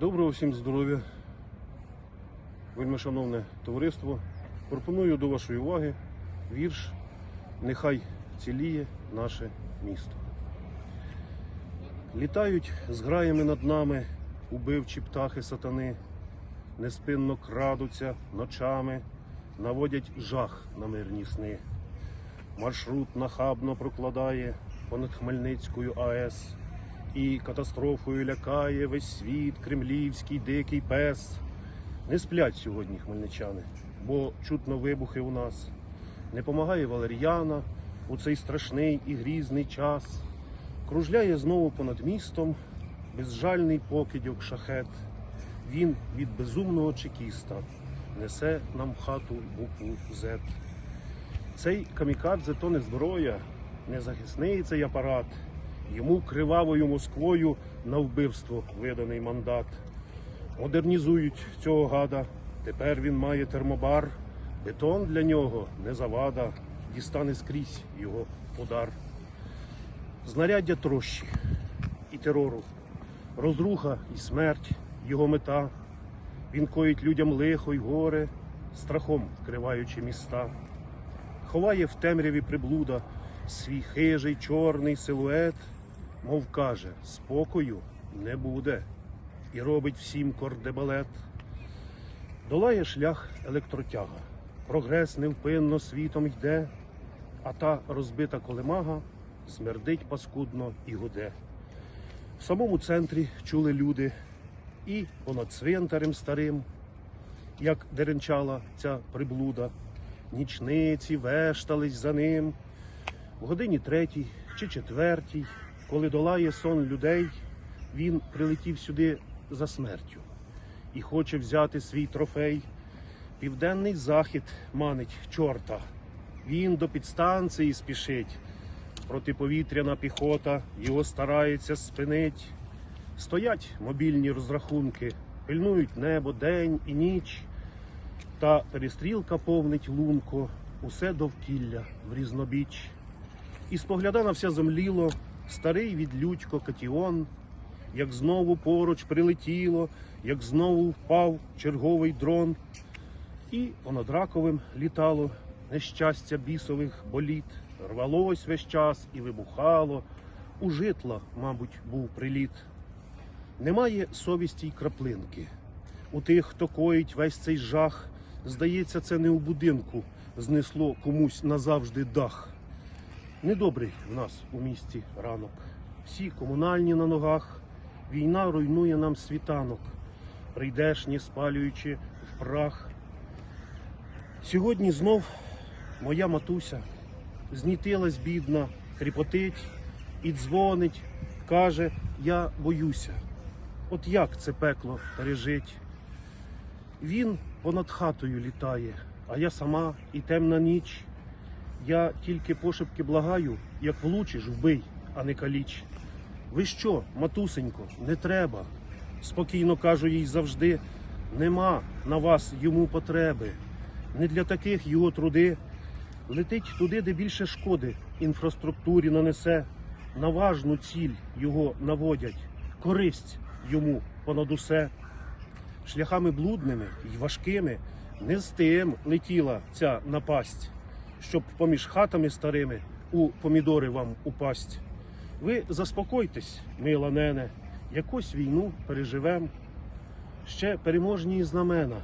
Доброго всім здоров'я, вельми шановне товариство. Пропоную до вашої уваги вірш Нехай ціліє наше місто. Літають зграями над нами убивчі птахи сатани, неспинно крадуться ночами, наводять жах на мирні сни. Маршрут нахабно прокладає понад Хмельницькою АЕС і катастрофою лякає весь світ, кремлівський дикий пес. Не сплять сьогодні хмельничани, бо чутно вибухи у нас. Не помагає Валер'яна у цей страшний і грізний час. Кружляє знову понад містом безжальний покидьок шахет. Він від безумного чекіста несе нам хату букву Z. Цей камікадзе то не зброя, не захисний цей апарат. Йому кривавою Москвою на вбивство виданий мандат. Модернізують цього гада. Тепер він має термобар. Бетон для нього не завада, дістане скрізь його удар. Знаряддя трощі і терору, розруха і смерть його мета. Він коїть людям лихо й горе, страхом вкриваючи міста. Ховає в темряві приблуда свій хижий чорний силует, мов каже, спокою не буде, і робить всім кордебалет. Долає шлях електротяга, прогрес невпинно світом йде, а та розбита колемага смердить паскудно і гуде. В самому центрі чули люди і понад цвинтарем старим, як деренчала ця приблуда, нічниці вештались за ним. В годині третій чи четвертій, коли долає сон людей, він прилетів сюди за смертю і хоче взяти свій трофей. Південний захід манить чорта. Він до підстанції спішить. Протиповітряна піхота його старається спинить. Стоять мобільні розрахунки, пильнують небо день і ніч. Та перестрілка повнить лунко, усе довкілля в різнобіч. І спогляда на все земліло, старий відлюдько Катіон, як знову поруч прилетіло, як знову впав черговий дрон, і понад раковим літало нещастя бісових боліт, рвалось весь час і вибухало. У житла, мабуть, був приліт. Немає совісті й краплинки. У тих, хто коїть весь цей жах, здається, це не у будинку знесло комусь назавжди дах. Недобрий в нас у місті ранок. Всі комунальні на ногах. Війна руйнує нам світанок, прийдешні спалюючи в прах. Сьогодні знов моя матуся знітилась бідна, хріпотить і дзвонить, каже, я боюся. От як це пекло пережить? Він понад хатою літає, а я сама і темна ніч. Я тільки пошепки благаю, як влучиш, вбий, а не каліч. Ви що, матусенько, не треба. Спокійно кажу їй завжди, нема на вас йому потреби. Не для таких його труди. Летить туди, де більше шкоди інфраструктурі нанесе. На важну ціль його наводять, користь йому понад усе. Шляхами блудними й важкими не з тим летіла ця напасть, щоб поміж хатами старими у помідори вам упасть. Ви заспокойтесь, мила нене, якусь війну переживем. Ще переможні знамена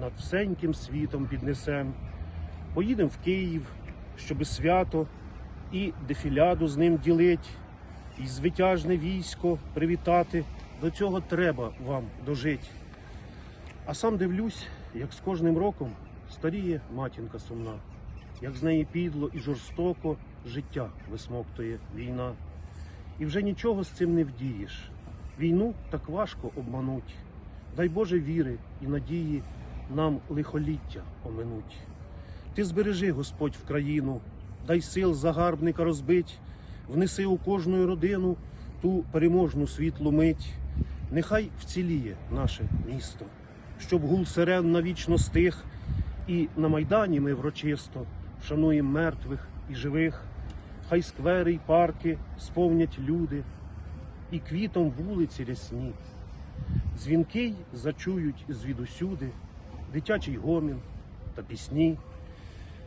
над всеньким світом піднесем. Поїдемо в Київ, щоби свято і дефіляду з ним ділить, і звитяжне військо привітати. До цього треба вам дожить. А сам дивлюсь, як з кожним роком старіє матінка сумна, як з неї підло і жорстоко життя висмоктує війна. І вже нічого з цим не вдієш. Війну так важко обмануть. Дай Боже віри і надії нам лихоліття оминуть. Ти збережи, Господь, в країну, дай сил загарбника розбить, внеси у кожну родину ту переможну світлу мить. Нехай вціліє наше місто, щоб гул сирен навічно стих, і на майдані ми врочисто вшануємо мертвих і живих. Хай сквери й парки сповнять люди, і квітом вулиці рясні. Дзвінки зачують звідусюди, дитячий гомін та пісні.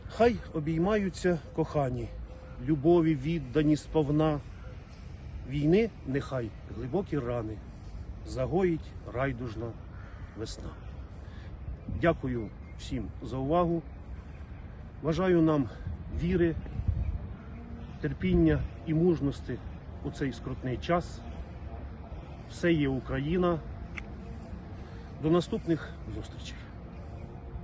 Хай обіймаються кохані, любові віддані сповна. Війни нехай глибокі рани, загоїть райдужна весна. Дякую всім за увагу. Бажаю нам віри, терпіння і мужності у цей скрутний час. Все є Україна. До наступних зустрічей.